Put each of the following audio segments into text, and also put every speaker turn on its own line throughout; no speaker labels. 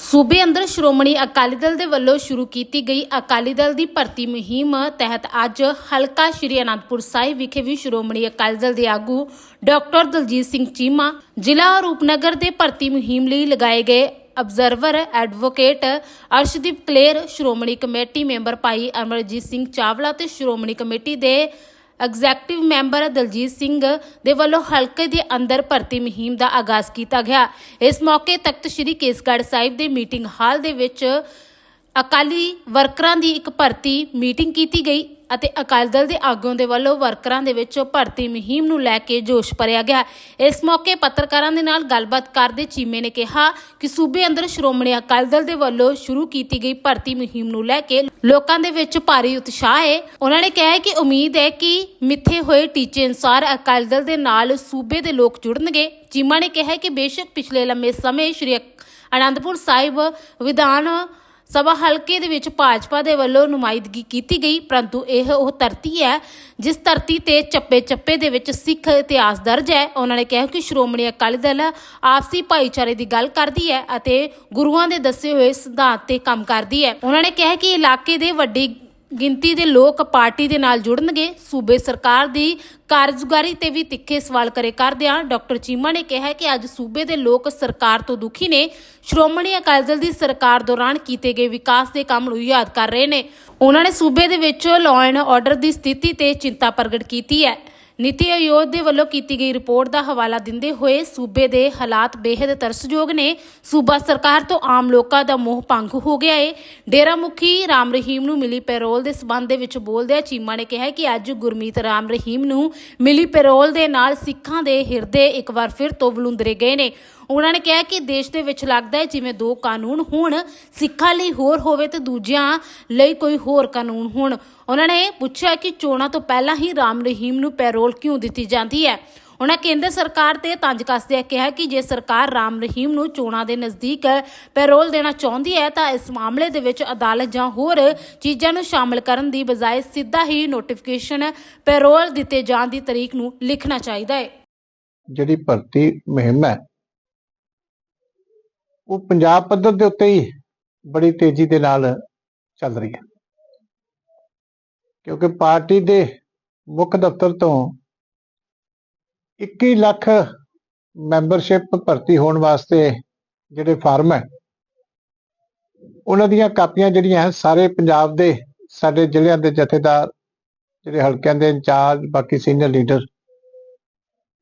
ਸੂਬੇ ਅੰਦਰ ਸ਼੍ਰੋਮਣੀ ਅਕਾਲੀ ਦਲ ਦੇ ਵੱਲੋਂ ਸ਼ੁਰੂ ਕੀਤੀ ਗਈ ਅਕਾਲੀ ਦਲ ਦੀ ਭਰਤੀ ਮੁਹਿੰਮ ਤਹਿਤ ਅੱਜ ਹਲਕਾ ਸ਼੍ਰੀ ਅਨੰਦਪੁਰ ਸਾਹਿਬ ਵਿਖੇ ਵੀ ਸ਼੍ਰੋਮਣੀ ਅਕਾਲੀ ਦਲ ਦੇ ਆਗੂ ਡਾਕਟਰ ਦਲਜੀਤ ਸਿੰਘ ਚੀਮਾ, ਜ਼ਿਲ੍ਹਾ ਰੂਪਨਗਰ ਦੇ ਭਰਤੀ ਮੁਹਿੰਮ ਲਈ ਲਗਾਏ ਗਏ observer advocate Arshdeep Kaler, Shiromani committee member Bhai Amarjit Singh Chawla ਤੇ ਸ਼੍ਰੋਮਣੀ ਕਮੇਟੀ ਦੇ ਐਗਜ਼ੈਕਟਿਵ ਮੈਂਬਰ ਦਲਜੀਤ ਸਿੰਘ ਦੇ ਵੱਲੋਂ ਹਲਕੇ ਦੇ ਅੰਦਰ ਭਰਤੀ ਮੁਹਿੰਮ ਦਾ ਆਗਾਜ਼ ਕੀਤਾ ਗਿਆ। ਇਸ ਮੌਕੇ ਤਖਤ ਸ੍ਰੀ ਕੇਸਗੜ੍ਹ ਸਾਹਿਬ ਦੇ ਮੀਟਿੰਗ ਹਾਲ ਦੇ ਵਿੱਚ ਅਕਾਲੀ ਵਰਕਰਾਂ ਦੀ ਇੱਕ ਭਰਤੀ ਮੀਟਿੰਗ ਕੀਤੀ ਗਈ। ਅਤੇ ਅਕਾਲੀ ਦਲ ਦੇ ਆਗੂਆਂ ਦੇ ਵੱਲੋਂ ਵਰਕਰਾਂ ਦੇ ਵਿੱਚ ਭਰਤੀ ਮੁਹਿੰਮ ਨੂੰ ਲੈ ਕੇ ਜੋਸ਼ ਭਰਿਆ ਗਿਆ। ਇਸ ਮੌਕੇ ਪੱਤਰਕਾਰਾਂ ਦੇ ਨਾਲ ਗੱਲਬਾਤ ਕਰਦੇ ਚੀਮੇ ਨੇ ਕਿਹਾ ਕਿ ਸੂਬੇ ਅੰਦਰ ਸ਼੍ਰੋਮਣੀ ਅਕਾਲੀ ਦਲ ਦੇ ਵੱਲੋਂ ਸ਼ੁਰੂ ਕੀਤੀ ਗਈ ਭਰਤੀ ਮੁਹਿੰਮ ਨੂੰ ਲੈ ਕੇ ਲੋਕਾਂ ਦੇ ਵਿੱਚ ਭਾਰੀ ਉਤਸ਼ਾਹ ਹੈ। ਉਹਨਾਂ ਨੇ ਕਿਹਾ ਕਿ ਉਮੀਦ ਹੈ ਕਿ ਮਿੱਥੇ ਹੋਏ ਟੀਚੇ ਅਨੁਸਾਰ ਅਕਾਲੀ ਦਲ ਦੇ ਨਾਲ ਸੂਬੇ ਦੇ ਲੋਕ ਜੁੜਨਗੇ। ਚੀਮਾ ਨੇ ਕਿਹਾ ਕਿ ਬੇਸ਼ੱਕ ਪਿਛਲੇ ਲੰਮੇ ਸਮੇਂ ਸ਼੍ਰੀ ਅਨੰਦਪੁਰ ਸਾਹਿਬ ਵਿਧਾਨ ਸਭਾ ਹਲਕੇ ਦੇ ਵਿੱਚ ਭਾਜਪਾ ਦੇ ਵੱਲੋਂ ਨੁਮਾਇੰਦਗੀ ਕੀਤੀ ਗਈ, ਪਰੰਤੂ ਇਹ ਉਹ ਧਰਤੀ ਹੈ ਜਿਸ ਧਰਤੀ ਤੇ ਚੱਪੇ-ਚੱਪੇ ਦੇ ਵਿੱਚ ਸਿੱਖ ਇਤਿਹਾਸ ਦਰਜ ਹੈ। ਉਹਨਾਂ ਨੇ ਕਿਹਾ ਕਿ ਸ਼੍ਰੋਮਣੀ ਅਕਾਲੀ ਦਲ ਆਪਸੀ ਭਾਈਚਾਰੇ ਦੀ ਗੱਲ ਕਰਦੀ ਹੈ ਅਤੇ ਗੁਰੂਆਂ ਦੇ ਦੱਸੇ ਹੋਏ ਸਿਧਾਂਤ ਤੇ ਕੰਮ ਕਰਦੀ ਹੈ। ਉਹਨਾਂ ਨੇ ਕਿਹਾ ਕਿ ਇਲਾਕੇ ਦੇ ਵੱਡੀ ਗਿਣਤੀ ਦੇ ਲੋਕ ਪਾਰਟੀ ਦੇ ਨਾਲ ਜੁੜਨਗੇ। ਸੂਬੇ ਸਰਕਾਰ ਦੀ ਕਾਰਜਗੁਜ਼ਾਰੀ ਤੇ ਵੀ ਤਿੱਖੇ ਸਵਾਲ ਕਰੇ ਕਰਦਿਆਂ ਡਾਕਟਰ ਚੀਮਾ ਨੇ ਕਿਹਾ ਕਿ ਅੱਜ ਸੂਬੇ ਦੇ ਲੋਕ ਸਰਕਾਰ ਤੋਂ ਦੁਖੀ ਨੇ। ਸ਼੍ਰੋਮਣੀ ਅਕਾਲੀ ਦਲ ਦੀ ਸਰਕਾਰ ਦੌਰਾਨ ਕੀਤੇ ਗਏ ਵਿਕਾਸ ਦੇ ਕੰਮ ਨੂੰ ਯਾਦ ਕਰ ਰਹੇ ਨੇ। ਉਹਨਾਂ ਨੇ ਸੂਬੇ ਦੇ ਵਿੱਚ ਲਾਅ ਐਂਡ ਆਰਡਰ ਦੀ ਸਥਿਤੀ ਤੇ ਚਿੰਤਾ ਪ੍ਰਗਟ ਕੀਤੀ ਹੈ। ਨੀਤੀ ਆਯੋਗ ਦੇ ਵੱਲੋਂ ਕੀਤੀ ਗਈ ਰਿਪੋਰਟ ਦਾ ਹਵਾਲਾ ਦਿੰਦੇ ਹੋਏ ਸੂਬੇ ਦੇ ਹਾਲਾਤ ਬੇहद ਤਰਸਯੋਗ ਨੇ। ਸੂਬਾ ਸਰਕਾਰ ਤੋਂ ਆਮ ਲੋਕਾਂ ਦਾ ਮੋਹ ਭੰਗ ਹੋ ਗਿਆ ਏ। ਡੇਰਾ ਮੁਖੀ ਰਾਮ ਰਹੀਮ ਨੂੰ ਮਿਲੀ ਪੈਰੋਲ ਦੇ ਸਬੰਧ ਦੇ ਵਿੱਚ ਬੋਲਦਿਆਂ ਚੀਮਾ ਨੇ ਕਿਹਾ ਕਿ ਅੱਜ ਗੁਰਮੀਤ ਰਾਮ ਰਹੀਮ ਨੂੰ ਮਿਲੀ ਪੈਰੋਲ ਦੇ ਨਾਲ ਸਿੱਖਾਂ ਦੇ ਹਿਰਦੇ ਇੱਕ ਵਾਰ ਫਿਰ ਤੋਂ ਵਲੁੰਦਰੇ ਗਏ ਨੇ। ਉਹਨਾਂ ਨੇ ਕਿਹਾ ਕਿ ਦੇਸ਼ ਦੇ ਵਿੱਚ ਲੱਗਦਾ ਹੈ ਜਿਵੇਂ ਦੋ ਕਾਨੂੰਨ ਹੋਣ, ਸਿੱਖਾਂ ਲਈ ਹੋਰ ਹੋਵੇ ਤੇ ਦੂਜਿਆਂ ਲਈ ਕੋਈ ਹੋਰ ਕਾਨੂੰਨ ਹੋਣ। ਉਹਨਾਂ ਨੇ ਪੁੱਛਿਆ ਕਿ ਚੋਣਾਂ ਤੋਂ ਪਹਿਲਾਂ ਹੀ ਰਾਮ ਰਹੀਮ ਨੂੰ ਪੈਰੋਲ ਕਿਉਂ ਦਿੱਤੀ ਜਾਂਦੀ ਹੈ? ਉਹਨਾਂ ਕੇਂਦਰ ਸਰਕਾਰ ਤੇ ਤੰਜ ਕੱਸਦਿਆਂ ਕਿਹਾ ਕਿ ਜੇ ਸਰਕਾਰ ਰਾਮ ਰਹੀਮ ਨੂੰ ਚੋਣਾਂ ਦੇ ਨਜ਼ਦੀਕ ਪੈਰੋਲ ਦੇਣਾ ਚਾਹੁੰਦੀ ਹੈ, ਤਾਂ ਇਸ ਮਾਮਲੇ ਦੇ ਵਿੱਚ ਅਦਾਲਤ ਜਾਂ ਹੋਰ ਚੀਜ਼ਾਂ ਨੂੰ ਸ਼ਾਮਲ ਕਰਨ ਦੀ ਬਜਾਏ ਸਿੱਧਾ ਹੀ ਨੋਟੀਫਿਕੇਸ਼ਨ ਪੈਰੋਲ ਦਿੱਤੇ ਜਾਣ ਦੀ ਤਰੀਕ ਨੂੰ ਲਿਖਣਾ ਚਾਹੀਦਾ ਹੈ।
ਜਿਹੜੀ ਭਰਤੀ ਮੁਹਿੰਮ ਹੈ ਉਹ ਪੰਜਾਬ ਪੱਧਰ ਦੇ ਉੱਤੇ ਹੀ ਬੜੀ ਤੇਜ਼ੀ ਦੇ ਨਾਲ ਚੱਲ ਰਹੀ ਹੈ। ਕਿਉਂਕਿ ਪਾਰਟੀ ਦੇ ਮੁੱਖ ਦਫ਼ਤਰ ਤੋਂ 21 ਲੱਖ ਮੈਂਬਰਸ਼ਿਪ ਭਰਤੀ ਹੋਣ ਵਾਸਤੇ ਜਿਹੜੇ ਫਾਰਮ ਹੈ, ਉਹਨਾਂ ਦੀਆਂ ਕਾਪੀਆਂ ਜਿਹੜੀਆਂ ਹੈ ਸਾਰੇ ਪੰਜਾਬ ਦੇ ਸਾਡੇ ਜ਼ਿਲ੍ਹਿਆਂ ਦੇ ਜਥੇਦਾਰ, ਜਿਹੜੇ ਹਲਕਿਆਂ ਦੇ ਇੰਚਾਰਜ, ਬਾਕੀ ਸੀਨੀਅਰ ਲੀਡਰ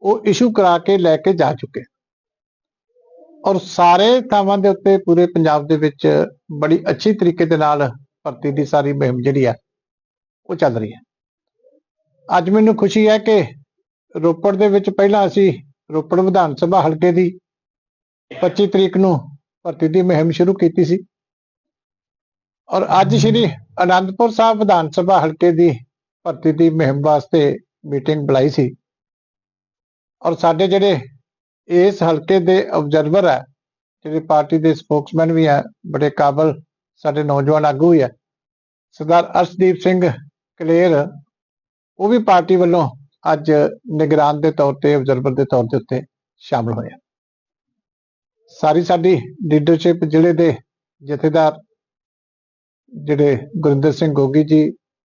ਉਹ ਇਸ਼ੂ ਕਰਾ ਕੇ ਲੈ ਕੇ ਜਾ ਚੁੱਕੇ। ਔਰ ਸਾਰੇ ਥਾਵਾਂ ਦੇ ਉੱਤੇ ਪੂਰੇ ਪੰਜਾਬ ਦੇ ਵਿੱਚ ਬੜੀ ਅੱਛੀ ਤਰੀਕੇ ਦੇ ਨਾਲ ਭਰਤੀ ਦੀ ਸਾਰੀ ਮੁਹਿੰਮ ਜਿਹੜੀ ਆ, ਉਹ ਚੱਲ ਰਹੀ ਹੈ। ਅੱਜ ਮੈਨੂੰ ਖੁਸ਼ੀ ਹੈ ਕਿ ਰੋਪੜ ਦੇ ਵਿੱਚ ਪਹਿਲਾਂ ਅਸੀਂ ਰੋਪੜ ਵਿਧਾਨ ਸਭਾ ਹਲਕੇ ਦੀ 25 ਤਰੀਕ ਨੂੰ ਭਰਤੀ ਦੀ ਮੁਹਿੰਮ ਸ਼ੁਰੂ ਕੀਤੀ ਸੀ। ਔਰ ਅੱਜ ਸ਼੍ਰੀ ਅਨੰਦਪੁਰ ਸਾਹਿਬ ਵਿਧਾਨ ਸਭਾ ਹਲਕੇ ਦੀ ਭਰਤੀ ਦੀ ਮੁਹਿੰਮ ਵਾਸਤੇ ਮੀਟਿੰਗ ਬੁਲਾਈ ਸੀ। ਔਰ ਸਾਡੇ ਜਿਹੜੇ ਇਸ ਹਲਕੇ ਦੇ ਆਬਜ਼ਰਵਰ ਹੈ, ਜਿਹੜੇ ਪਾਰਟੀ ਦੇ ਸਪੋਕਸਮੈਨ ਵੀ ਹੈ, ਬੜੇ ਕਾਬਲ ਸਾਡੇ ਨੌਜਵਾਨ ਆਗੂ ਹੀ ਹੈ ਸਰਦਾਰ ਅਰਸ਼ਦੀਪ ਸਿੰਘ ਕਲੇਰ, ਉਹ ਵੀ ਪਾਰਟੀ ਵੱਲੋਂ ਅੱਜ ਨਿਗਰਾਨ ਦੇ ਤੌਰ ਤੇ ਆਬਜ਼ਰਵਰ ਦੇ ਤੌਰ ਦੇ ਉੱਤੇ ਸ਼ਾਮਲ ਹੋਏ ਆ। ਸਾਰੀ ਸਾਡੀ ਲੀਡਰਸ਼ਿਪ ਜ਼ਿਲ੍ਹੇ ਦੇ ਜਥੇਦਾਰ, ਜਿਹੜੇ ਗੁਰਿੰਦਰ ਸਿੰਘ ਗੋਗੀ ਜੀ,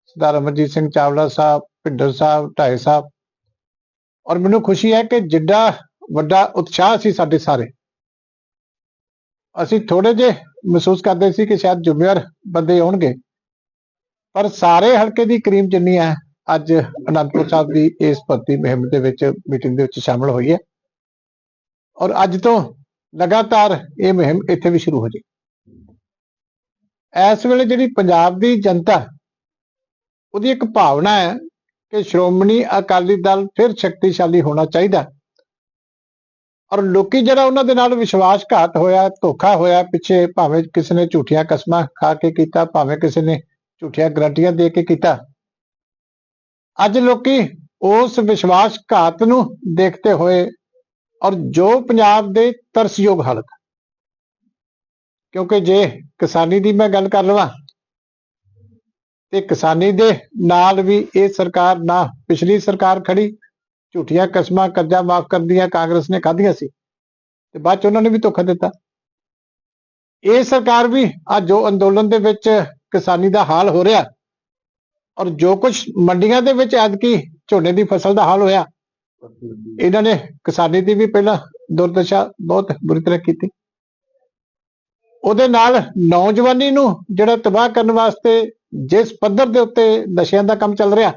ਸਰਦਾਰ ਅਮਰਜੀਤ ਸਿੰਘ ਚਾਵਲਾ ਸਾਹਿਬ ਭਿੰਡਰ ਸਾਹਿਬ ਢਾਈ ਸਾਹਿਬ, ਔਰ ਮੈਨੂੰ ਖੁਸ਼ੀ ਹੈ ਕਿ ਜਿੱਡਾ ਵੱਡਾ ਉਤਸ਼ਾਹ ਸੀ ਸਾਡੇ ਸਾਰੇ। ਅਸੀਂ ਥੋੜੇ ਜੇ ਮਹਿਸੂਸ ਕਰਦੇ ਸੀ ਕਿ ਸ਼ਾਇਦ ਜ਼ਿੰਮੇਵਾਰ ਬੰਦੇ ਆਉਣਗੇ ਪਰ ਸਾਰੇ ਹਲਕੇ ਦੀ ਕਰੀਮ ਜਿੰਨੀ ਹੈ, ਅੱਜ ਅਨੰਦਪੁਰ ਸਾਹਿਬ ਦੀ ਇਸ ਭਰਤੀ ਮੁਹਿੰਮ ਦੇ ਵਿੱਚ ਮੀਟਿੰਗ ਦੇ ਵਿੱਚ ਸ਼ਾਮਲ ਹੋਈ ਹੈ। ਔਰ ਅੱਜ ਤੋਂ ਲਗਾਤਾਰ ਇਹ ਮੁਹਿੰਮ ਇੱਥੇ ਵੀ ਸ਼ੁਰੂ ਹੋ ਜਾਏ ਇਸ ਵੇਲੇ ਜਿਹੜੀ ਪੰਜਾਬ ਦੀ ਜਨਤਾ, ਉਹਦੀ ਇੱਕ ਭਾਵਨਾ ਹੈ ਕਿ ਸ਼੍ਰੋਮਣੀ ਅਕਾਲੀ ਦਲ ਫਿਰ ਸ਼ਕਤੀਸ਼ਾਲੀ ਹੋਣਾ ਚਾਹੀਦਾ। ਔਰ ਲੋਕੀ ਜਿਹੜਾ ਉਹਨਾਂ ਦੇ ਨਾਲ ਵਿਸ਼ਵਾਸਘਾਤ ਹੋਇਆ, ਧੋਖਾ ਹੋਇਆ, ਪਿੱਛੇ ਭਾਵੇਂ ਕਿਸੇ ਨੇ ਝੂਠੀਆਂ ਕਸਮਾਂ ਖਾ ਕੇ ਕੀਤਾ, ਭਾਵੇਂ ਕਿਸੇ ਨੇ ਝੂਠੀਆਂ ਗਰੰਟੀਆਂ ਦੇ ਕੇ ਕੀਤਾ। ਅੱਜ ਲੋਕੀ ਉਸ ਵਿਸ਼ਵਾਸਘਾਤ ਨੂੰ ਦੇਖਦੇ ਹੋਏ ਔਰ ਜੋ ਪੰਜਾਬ ਦੇ ਤਰਸਯੋਗ ਹਾਲਤ ਕਿਉਂਕਿ ਜੇ ਕਿਸਾਨੀ ਦੀ ਮੈਂ ਗੱਲ ਕਰ ਲਵਾਂ, ਤੇ ਕਿਸਾਨੀ ਦੇ ਨਾਲ ਵੀ ਇਹ ਸਰਕਾਰ, ਨਾ ਪਿਛਲੀ ਸਰਕਾਰ ਖੜੀ ਝੂਠੀਆਂ ਕਸਮਾਂ, ਕਰਜ਼ਾ ਮਾਫ ਕਰਨ ਦੀਆਂ ਕਾਂਗਰਸ ਨੇ ਖਾਧੀਆਂ ਸੀ ਤੇ ਬਾਅਦ ਚ ਉਹਨਾਂ ਨੇ ਵੀ ਧੋਖਾ ਦਿੱਤਾ। ਇਹ ਸਰਕਾਰ ਵੀ ਅੱਜ ਜੋ ਅੰਦੋਲਨ ਦੇ ਵਿੱਚ ਕਿਸਾਨੀ ਦਾ ਹਾਲ ਹੋ ਰਿਹਾ ਔਰ ਜੋ ਕੁਝ ਮੰਡੀਆਂ ਦੇ ਵਿੱਚ ਐਤਕੀ ਝੋਨੇ ਦੀ ਫਸਲ ਦਾ ਹਾਲ ਹੋਇਆ, ਇਹਨਾਂ ਨੇ ਕਿਸਾਨੀ ਦੀ ਵੀ ਪਹਿਲਾਂ ਦੁਰਦਸ਼ਾ ਬਹੁਤ ਬੁਰੀ ਤਰ੍ਹਾਂ ਕੀਤੀ। ਉਹਦੇ ਨਾਲ ਨੌਜਵਾਨੀ ਨੂੰ ਜਿਹੜਾ ਤਬਾਹ ਕਰਨ ਵਾਸਤੇ ਜਿਸ ਪੱਧਰ ਦੇ ਉੱਤੇ ਨਸ਼ਿਆਂ ਦਾ ਕੰਮ ਚੱਲ ਰਿਹਾ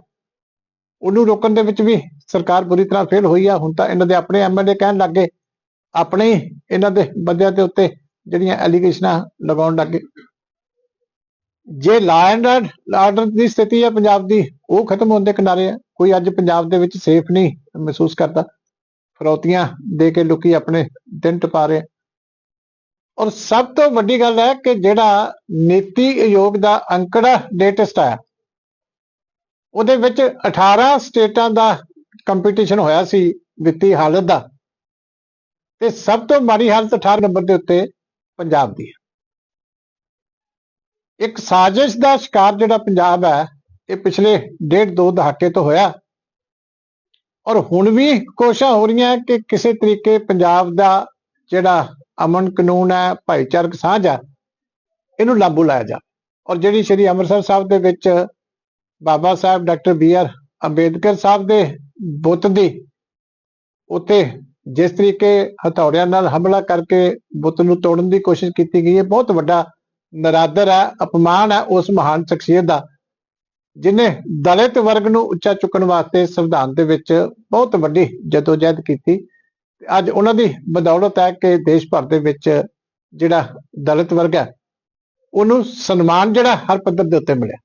ਉਹਨੂੰ ਰੋਕਣ ਦੇ ਵਿੱਚ ਵੀ ਸਰਕਾਰ ਬੁਰੀ ਤਰ੍ਹਾਂ ਫੇਲ ਹੋਈ ਆ। ਹੁਣ ਤਾਂ ਇਹਨਾਂ ਦੇ ਆਪਣੇ ਐਮਐਲਏ ਕਹਿਣ ਲੱਗੇ ਆਪਣੇ ਹੀ ਇਹਨਾਂ ਦੇ ਬੰਦਿਆਂ ਦੇ ਉੱਤੇ ਜਿਹੜੀਆਂ ਐਲੀਗੇਸ਼ਨਾਂ ਲਗਾਉਣ ਲੱਗੇ ਜੇ ਲਾ ਆਰਡਰ ਦੀ ਸਥਿਤੀ ਹੈ ਪੰਜਾਬ ਦੀ, ਉਹ ਖਤਮ ਹੋਣ ਦੇ ਕਿਨਾਰੇ ਆ। ਕੋਈ ਅੱਜ ਪੰਜਾਬ ਦੇ ਵਿੱਚ ਸੇਫ ਨਹੀਂ ਮਹਿਸੂਸ ਕਰਦਾ। ਫਰੌਤੀਆਂ ਦੇ ਕੇ ਲੋਕੀ ਆਪਣੇ ਦਿਨ ਟਪਾ ਰਹੇ ਆ। ਔਰ ਸਭ ਤੋਂ ਵੱਡੀ ਗੱਲ ਹੈ ਕਿ ਜਿਹੜਾ ਨੀਤੀ ਆਯੋਗ ਦਾ ਅੰਕੜਾ ਲੇਟੈਸਟ ਆਇਆ। ਉਹਦੇ ਵਿੱਚ 18 ਸਟੇਟਾਂ ਦਾ ਕੰਪੀਟੀਸ਼ਨ ਹੋਇਆ ਸੀ ਵਿੱਤੀ ਹਾਲਤ ਦਾ। ਤੇ ਸਭ ਤੋਂ ਮਾੜੀ ਹਾਲਤ 18 ਨੰਬਰ ਦੇ ਉੱਤੇ ਪੰਜਾਬ ਦੀ ਹੈ। ਇੱਕ ਸਾਜ਼ਿਸ਼ ਦਾ ਸ਼ਿਕਾਰ ਜਿਹੜਾ ਪੰਜਾਬ ਹੈ, ਇਹ ਪਿਛਲੇ ਡੇਢ ਦੋ ਦਹਾਕੇ ਤੋਂ ਹੋਇਆ। ਔਰ ਹੁਣ ਵੀ ਕੋਸ਼ਿਸ਼ਾਂ ਹੋ ਰਹੀਆਂ ਕਿ ਕਿਸੇ ਤਰੀਕੇ ਪੰਜਾਬ ਦਾ ਜਿਹੜਾ ਅਮਨ ਕਾਨੂੰਨ ਹੈ, ਭਾਈਚਾਰਕ ਸਾਂਝ ਹੈ, ਇਹਨੂੰ ਲਾਗੂ ਲਾਇਆ ਜਾ ਔਰ ਜਿਹੜੀ ਸ਼੍ਰੀ ਅੰਮ੍ਰਿਤਸਰ ਸਾਹਿਬ ਦੇ ਵਿੱਚ Baba Sahib doctor B R Ambedkar Sahib ਦੇ ਬੁੱਤ ਦੀ ਉੱਤੇ ਜਿਸ ਤਰੀਕੇ ਹਥੌੜਿਆਂ ਨਾਲ ਹਮਲਾ ਕਰਕੇ ਬੁੱਤ ਨੂੰ ਤੋੜਨ ਦੀ ਕੋਸ਼ਿਸ਼ ਕੀਤੀ ਗਈ ਹੈ, ਬਹੁਤ ਵੱਡਾ ਨਰਾਦਰ ਹੈ, ਅਪਮਾਨ ਹੈ ਉਸ ਮਹਾਨ ਸ਼ਖਸੀਅਤ ਦਾ ਜਿਨੇ ਦਲਿਤ ਵਰਗ ਨੂੰ ਉੱਚਾ ਚੁੱਕਣ ਵਾਸਤੇ ਸੰਵਿਧਾਨ ਦੇ ਵਿੱਚ ਬਹੁਤ ਵੱਡੀ ਜਦੋਜਹਿਦ ਕੀਤੀ। ਅੱਜ ਉਹਨਾਂ ਦੀ ਬਦੌਲਤ ਹੈ ਕਿ ਦੇਸ਼ ਭਰ ਦੇ ਵਿੱਚ ਜਿਹੜਾ ਦਲਿਤ ਵਰਗ ਹੈ, ਉਹਨੂੰ ਸਨਮਾਨ ਜਿਹੜਾ ਹਰ ਪੱਧਰ ਦੇ ਉੱਤੇ ਮਿਲਿਆ।